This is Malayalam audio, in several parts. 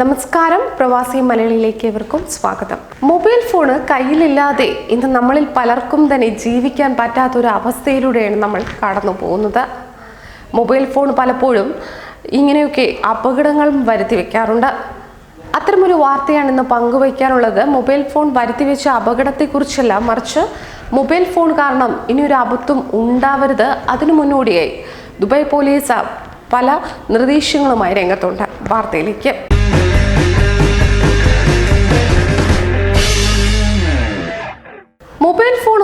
നമസ്കാരം. പ്രവാസി മലയാളിയിലേക്ക് ഏവർക്കും സ്വാഗതം. മൊബൈൽ ഫോണ് കയ്യിലില്ലാതെ ഇന്ന് നമ്മളിൽ പലർക്കും തന്നെ ജീവിക്കാൻ പറ്റാത്ത ഒരു അവസ്ഥയിലൂടെയാണ് നമ്മൾ കടന്നു പോകുന്നത്. മൊബൈൽ ഫോൺ പലപ്പോഴും ഇങ്ങനെയൊക്കെ അപകടങ്ങളും വരുത്തി വെക്കാറുണ്ട്. അത്തരമൊരു വാർത്തയാണ് ഇന്ന് പങ്കുവയ്ക്കാനുള്ളത്. മൊബൈൽ ഫോൺ വരുത്തി വെച്ച അപകടത്തെക്കുറിച്ചല്ല മറിച്ച് മൊബൈൽ ഫോൺ കാരണം ഇനിയൊരു അബദ്ധം ഉണ്ടാവരുത്. അതിനു മുന്നോടിയായി ദുബായ് പോലീസ് പല നിർദ്ദേശങ്ങളുമായി രംഗത്തുണ്ട്. വാർത്തയിലേക്ക്.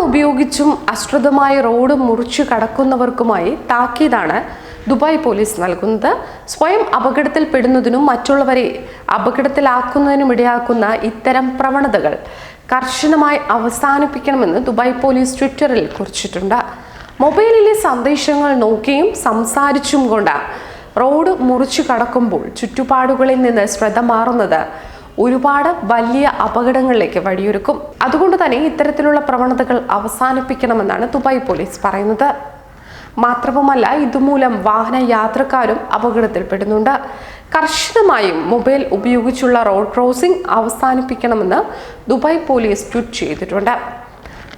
ഉപയോഗിച്ചും അശ്രദ്ധമായ റോഡ് മുറിച്ചു കടക്കുന്നവർക്കുമായി താക്കീതാണ് ദുബായ് പോലീസ് നൽകുന്നത്. സ്വയം അപകടത്തിൽപ്പെടുന്നതിനും മറ്റുള്ളവരെ അപകടത്തിലാക്കുന്നതിനും ഇടയാക്കുന്ന ഇത്തരം പ്രവണതകൾ കർശനമായി അവസാനിപ്പിക്കണമെന്ന് ദുബായ് പോലീസ് ട്വിറ്ററിൽ കുറിച്ചിട്ടുണ്ട്. മൊബൈലിലെ സന്ദേശങ്ങൾ നോക്കിയും സംസാരിച്ചും കൊണ്ട് റോഡ് മുറിച്ചു കടക്കുമ്പോൾ ചുറ്റുപാടുകളിൽ നിന്ന് ശ്രദ്ധ മാറുന്നത് ഒരുപാട് വലിയ അപകടങ്ങളിലേക്ക് വഴിയൊരുക്കും. അതുകൊണ്ട് തന്നെ ഇത്തരത്തിലുള്ള പ്രവണതകൾ അവസാനിപ്പിക്കണമെന്നാണ് ദുബായ് പോലീസ് പറയുന്നത്. മാത്രവുമല്ല ഇതുമൂലം വാഹന യാത്രക്കാരും അപകടത്തിൽപ്പെടുന്നുണ്ട്. കർശനമായും മൊബൈൽ ഉപയോഗിച്ചുള്ള റോഡ് ക്രോസിംഗ് അവസാനിപ്പിക്കണമെന്ന് ദുബായ് പോലീസ് ട്വീറ്റ് ചെയ്തിട്ടുണ്ട്.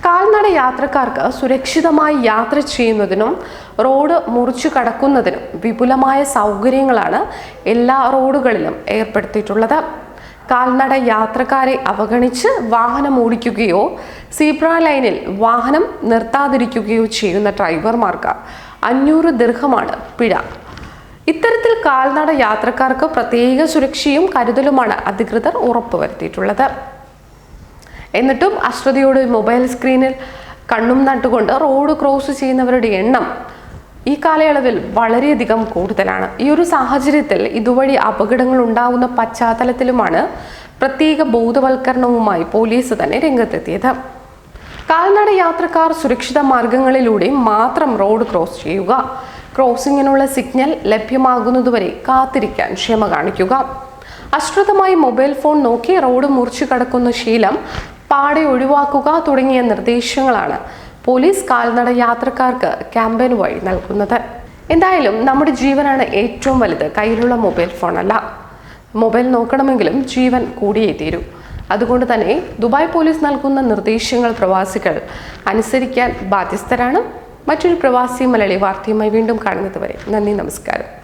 കാൽനട യാത്രക്കാർക്ക് സുരക്ഷിതമായി യാത്ര ചെയ്യുന്നതിനും റോഡ് മുറിച്ചു കടക്കുന്നതിനും വിപുലമായ സൗകര്യങ്ങളാണ് എല്ലാ റോഡുകളിലും ഏർപ്പെടുത്തിയിട്ടുള്ളത്. കാൽനട യാത്രക്കാരെ അവഗണിച്ച് വാഹനം ഓടിക്കുകയോ സീബ്ര ലൈനിൽ വാഹനം നിർത്താതിരിക്കുകയോ ചെയ്യുന്ന ഡ്രൈവർമാർക്ക് അഞ്ഞൂറ് ദീർഘമാണ് പിഴ. ഇത്തരത്തിൽ കാൽനട യാത്രക്കാർക്ക് പ്രത്യേക സുരക്ഷയും കരുതലുമാണ് അധികൃതർ ഉറപ്പുവരുത്തിയിട്ടുള്ളത്. എന്നിട്ടും അശ്രദ്ധയോട് മൊബൈൽ സ്ക്രീനിൽ കണ്ണും നട്ടുകൊണ്ട് റോഡ് ക്രോസ് ചെയ്യുന്നവരുടെ എണ്ണം ഈ കാലയളവിൽ വളരെയധികം കൂടുതലാണ്. ഈ ഒരു സാഹചര്യത്തിൽ ഇതുവഴി അപകടങ്ങൾ ഉണ്ടാകുന്ന പശ്ചാത്തലത്തിലുമാണ് പ്രത്യേക ബോധവൽക്കരണവുമായി പോലീസ് തന്നെ രംഗത്തെത്തിയത്. കാൽനട യാത്രക്കാർ സുരക്ഷിത മാർഗങ്ങളിലൂടെ മാത്രം റോഡ് ക്രോസ് ചെയ്യുക. ക്രോസിങ്ങിനുള്ള സിഗ്നൽ ലഭ്യമാകുന്നതുവരെ കാത്തിരിക്കാൻ ക്ഷമ കാണിക്കുക. അശ്രദ്ധമായി മൊബൈൽ ഫോൺ നോക്കി റോഡ് മുറിച്ചു കടക്കുന്ന ശീലം പാടെ ഒഴിവാക്കുക തുടങ്ങിയ നിർദ്ദേശങ്ങളാണ് പോലീസ് കാൽനട യാത്രക്കാർക്ക് ക്യാമ്പയിൻ വഴി നൽകുന്നത്. എന്തായാലും നമ്മുടെ ജീവനാണ് ഏറ്റവും വലുത്. കയ്യിലുള്ള മൊബൈൽ ഫോണല്ല. മൊബൈൽ നോക്കണമെങ്കിലും ജീവൻ കൂടിയേ തീരൂ. അതുകൊണ്ട് തന്നെ ദുബായ് പോലീസ് നൽകുന്ന നിർദ്ദേശങ്ങൾ പ്രവാസികൾ അനുസരിക്കാൻ ബാധ്യസ്ഥരാണ്. മറ്റൊരു പ്രവാസി മലയാളി വാർത്തയുമായി വീണ്ടും കാണുന്നത് വരെ നന്ദി നമസ്കാരം.